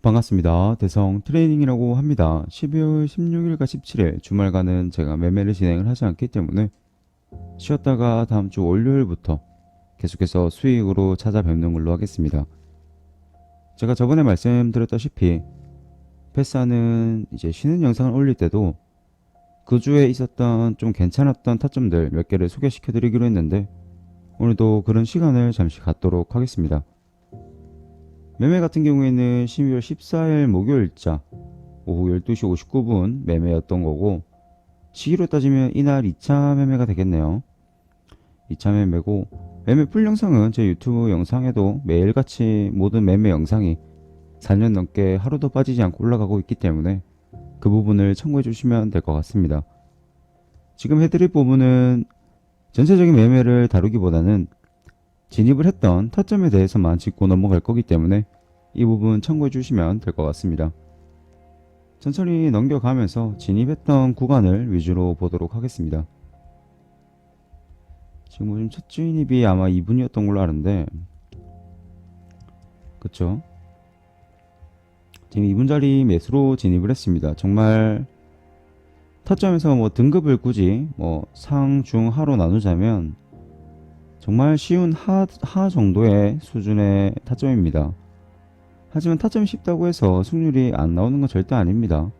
반갑습니다. 대성 트레이닝이라고 합니다. 12월 16일과 17일 주말간은 제가 매매를 진행을 하지 않기 때문에 쉬었다가 다음 주 월요일부터 계속해서 수익으로 찾아뵙는 걸로 하겠습니다. 제가 저번에 말씀드렸다시피 패스하는 이제 쉬는 영상을 올릴 때도 그 주에 있었던 좀 괜찮았던 타점들 몇 개를 소개시켜 드리기로 했는데 오늘도 그런 시간을 잠시 갖도록 하겠습니다. 매매 같은 경우에는 12월 14일 목요일자 오후 12시 59분 매매였던 거고 시기로 따지면 이날 2차 매매가 되겠네요. 2차 매매고 매매 풀 영상은 제 유튜브 영상에도 매일같이 모든 매매 영상이 4년 넘게 하루도 빠지지 않고 올라가고 있기 때문에 그 부분을 참고해 주시면 될 것 같습니다. 지금 해드릴 부분은 전체적인 매매를 다루기보다는 진입을 했던 타점에 대해서만 짚고 넘어갈 거기 때문에 이 부분 참고해 주시면 될 것 같습니다. 천천히 넘겨가면서 진입했던 구간을 위주로 보도록 하겠습니다. 지금 첫 진입이 아마 2분이었던 걸로 아는데 그쵸? 지금 2분짜리 매수로 진입을 했습니다. 정말 타점에서 뭐 등급을 굳이 뭐 상, 중, 하로 나누자면 정말 쉬운 하, 하 정도의 수준의 타점입니다. 하지만 타점이 쉽다고 해서 승률이 안 나오는 건 절대 아닙니다.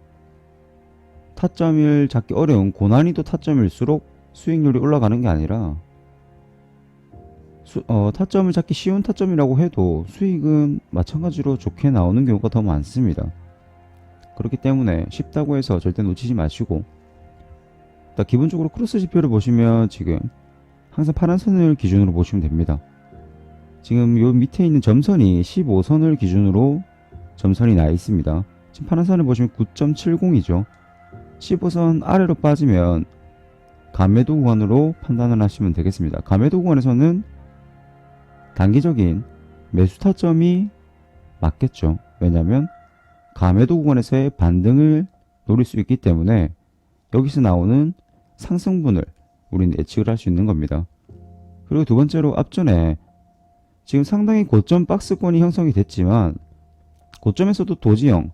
타점을 잡기 어려운 고난이도 타점일수록 수익률이 올라가는 게 아니라 수- 어, 타점을 잡기 쉬운 타점이라고 해도 수익은 마찬가지로 좋게 나오는 경우가 더 많습니다. 그렇기 때문에 쉽다고 해서 절대 놓치지 마시고 기본적으로 크로스 지표를 보시면 지금 항상 파란 선을 기준으로 보시면 됩니다. 지금 요 밑에 있는 점선이 15선을 기준으로 점선이 나 있습니다. 지금 파란 선을 보시면 9.70이죠. 15선 아래로 빠지면 가매도 구간으로 판단을 하시면 되겠습니다. 가매도 구간에서는 단기적인 매수 타점이 맞겠죠. 왜냐하면 가매도 구간에서의 반등을 노릴 수 있기 때문에 여기서 나오는 상승분을 우리는 예측을 할 수 있는 겁니다. 그리고 두 번째로 앞전에 지금 상당히 고점 박스권이 형성이 됐지만 고점에서도 도지형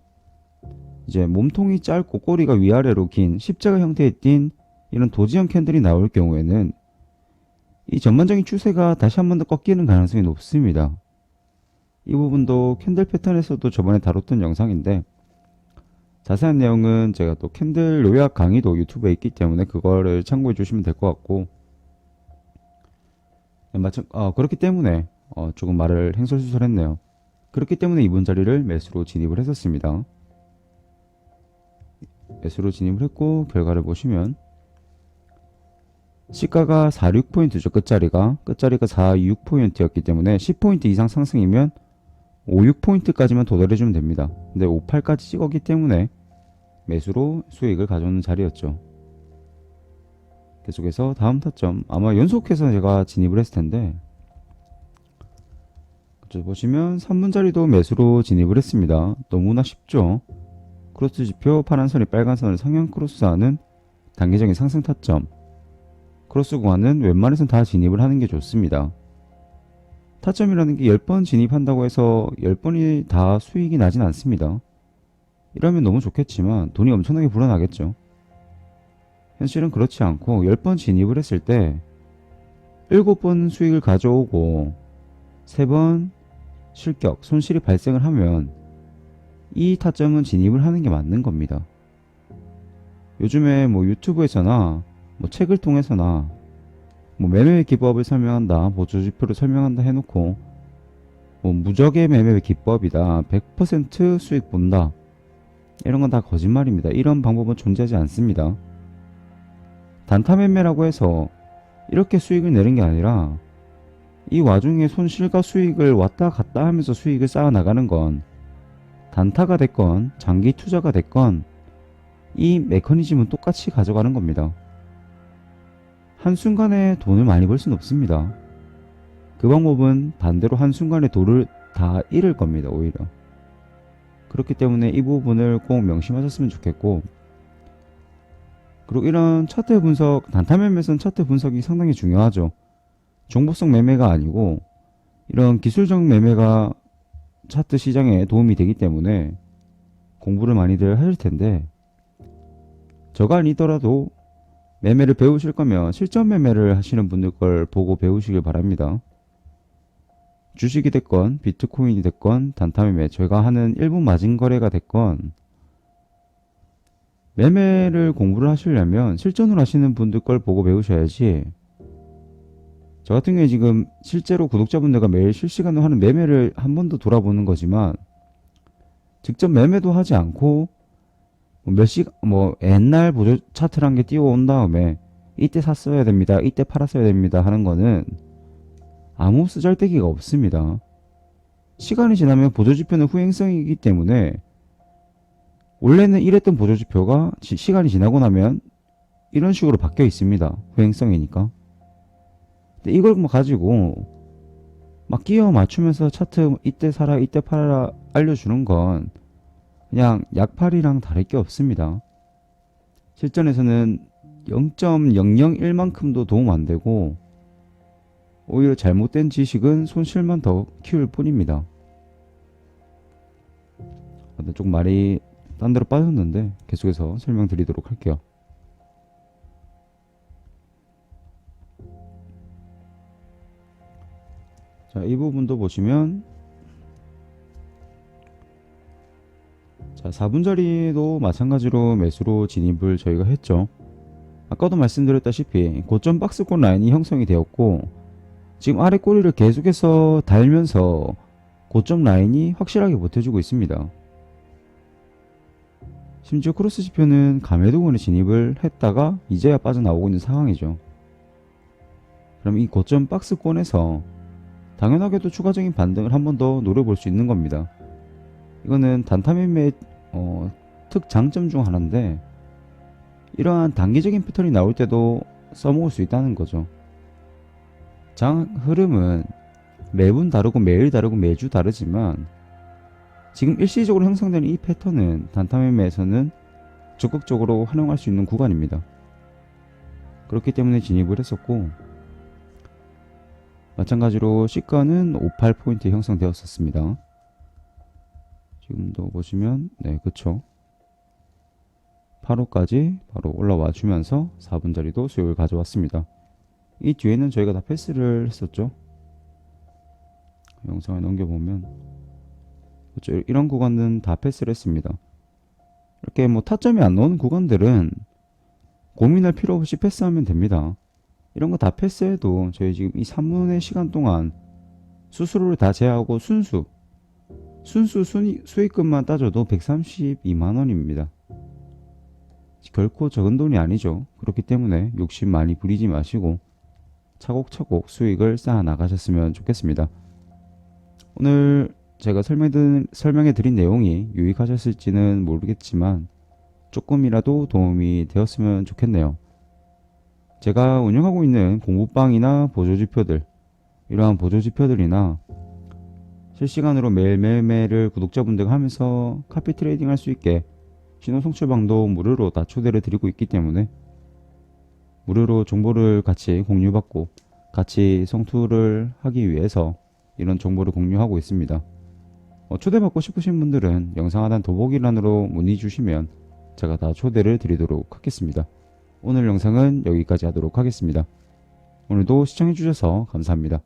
이제 몸통이 짧고 꼬리가 위아래로 긴 십자가 형태에 띈 이런 도지형 캔들이 나올 경우에는 이 전반적인 추세가 다시 한 번 더 꺾이는 가능성이 높습니다. 이 부분도 캔들 패턴에서도 저번에 다뤘던 영상인데 자세한 내용은 제가 또 캔들 요약 강의도 유튜브에 있기 때문에 그거를 참고해 주시면 될 것 같고 네, 마찬 어, 그렇기 때문에 어, 조금 말을 행설수설했네요. 그렇기 때문에 이번 자리를 매수로 진입을 했었습니다. 매수로 진입을 했고 결과를 보시면 시가가 46포인트죠. 끝자리가 끝자리가 46포인트였기 때문에 10포인트 이상 상승이면 56포인트까지만 도달해주면 됩니다. 근데 58까지 찍었기 때문에 매수로 수익을 가져오는 자리였죠. 계속해서 다음 타점 아마 연속해서 제가 진입을 했을 텐데 그쪽 보시면 3분짜리도 매수로 진입을 했습니다. 너무나 쉽죠. 크로스 지표 파란 선이 빨간 선을 상향 크로스하는 단기적인 상승 타점 크로스 구간은 웬만해선 다 진입을 하는 게 좋습니다. 타점이라는 게 10번 진입한다고 해서 10번이 다 수익이 나진 않습니다. 이러면 너무 좋겠지만 돈이 엄청나게 불어나겠죠. 현실은 그렇지 않고 10번 진입을 했을 때 7번 수익을 가져오고 3번 실격, 손실이 발생을 하면 이 타점은 진입을 하는 게 맞는 겁니다. 요즘에 뭐 유튜브에서나 뭐 책을 통해서나 뭐 매매 기법을 설명한다, 보조 지표를 설명한다 해놓고 뭐 무적의 매매 기법이다, 100% 수익 본다 이런 건 다 거짓말입니다. 이런 방법은 존재하지 않습니다. 단타 매매라고 해서 이렇게 수익을 내는 게 아니라 이 와중에 손실과 수익을 왔다 갔다 하면서 수익을 쌓아 나가는 건 단타가 됐건 장기 투자가 됐건 이 메커니즘은 똑같이 가져가는 겁니다. 한순간에 돈을 많이 벌 수는 없습니다. 그 방법은 반대로 한순간에 돈을 다 잃을 겁니다, 오히려. 그렇기 때문에 이 부분을 꼭 명심하셨으면 좋겠고, 그리고 이런 차트 분석, 단타 매매에서는 차트 분석이 상당히 중요하죠. 정보성 매매가 아니고, 이런 기술적 매매가 차트 시장에 도움이 되기 때문에 공부를 많이들 하실 텐데 저가 아니더라도 매매를 배우실 거면 실전 매매를 하시는 분들 걸 보고 배우시길 바랍니다. 주식이 됐건 비트코인이 됐건 단타 매매 저희가 하는 일부 마진 거래가 됐건 매매를 공부를 하시려면 실전으로 하시는 분들 걸 보고 배우셔야지 저 같은 경우에 지금 실제로 구독자분들과 매일 실시간으로 하는 매매를 한 번 더 돌아보는 거지만 직접 매매도 하지 않고 몇 시, 뭐 옛날 보조 차트란 게 띄워온 다음에 이때 샀어야 됩니다. 이때 팔았어야 됩니다. 하는 거는 아무 쓰잘데기가 없습니다. 시간이 지나면 보조지표는 후행성이기 때문에 원래는 이랬던 보조지표가 지- 시간이 지나고 나면 이런 식으로 바뀌어 있습니다. 후행성이니까. 근데 이걸 뭐 가지고 막 끼워 맞추면서 차트 이때 사라 이때 팔아라 알려주는 건 그냥 약팔이랑 다를 게 없습니다. 실전에서는 0.001만큼도 도움 안 되고 오히려 잘못된 지식은 손실만 더 키울 뿐입니다. 근데 좀 말이 딴 데로 빠졌는데 계속해서 설명드리도록 할게요. 자, 이 부분도 보시면 자, 4분짜리도 마찬가지로 매수로 진입을 저희가 했죠. 아까도 말씀드렸다시피 고점 박스권 라인이 형성이 되었고 지금 아래 꼬리를 계속해서 달면서 고점 라인이 확실하게 버텨주고 있습니다. 심지어 크로스 지표는 감해도군에 진입을 했다가 이제야 빠져나오고 있는 상황이죠. 그럼 이 고점 박스권에서 당연하게도 추가적인 반등을 한 번 더 노려볼 수 있는 겁니다. 이거는 단타매매의 어, 특장점 중 하나인데 이러한 단기적인 패턴이 나올 때도 써먹을 수 있다는 거죠. 장 흐름은 매분 다르고 매일 다르고 매주 다르지만 지금 일시적으로 형성되는 이 패턴은 단타매매에서는 적극적으로 활용할 수 있는 구간입니다. 그렇기 때문에 진입을 했었고 마찬가지로 시가는 58포인트 형성되었었습니다. 지금도 보시면 네 그쵸 8호까지 바로 올라와 주면서 4분짜리도 수익을 가져왔습니다. 이 뒤에는 저희가 다 패스를 했었죠. 영상을 넘겨보면 그쵸 이런 구간은 다 패스를 했습니다. 이렇게 뭐 타점이 안 나오는 구간들은 고민할 필요 없이 패스하면 됩니다. 이런 거 다 패스해도 저희 지금 이 3분의 시간 동안 수수료를 다 제하고 순수 순수 수익금만 따져도 132만원입니다. 결코 적은 돈이 아니죠. 그렇기 때문에 욕심 많이 부리지 마시고 차곡차곡 수익을 쌓아 나가셨으면 좋겠습니다. 오늘 제가 설명해 드린 내용이 유익하셨을지는 모르겠지만 조금이라도 도움이 되었으면 좋겠네요. 제가 운영하고 있는 공부방이나 보조지표들 이러한 보조지표들이나 실시간으로 매일 매일매일을 구독자분들과 하면서 카피 트레이딩 할 수 있게 신호 송출방도 무료로 다 초대를 드리고 있기 때문에 무료로 정보를 같이 공유받고 같이 성투를 하기 위해서 이런 정보를 공유하고 있습니다. 어, 초대받고 싶으신 분들은 영상 하단 더보기란으로 문의 주시면 제가 다 초대를 드리도록 하겠습니다. 오늘 영상은 여기까지 하도록 하겠습니다. 오늘도 시청해주셔서 감사합니다.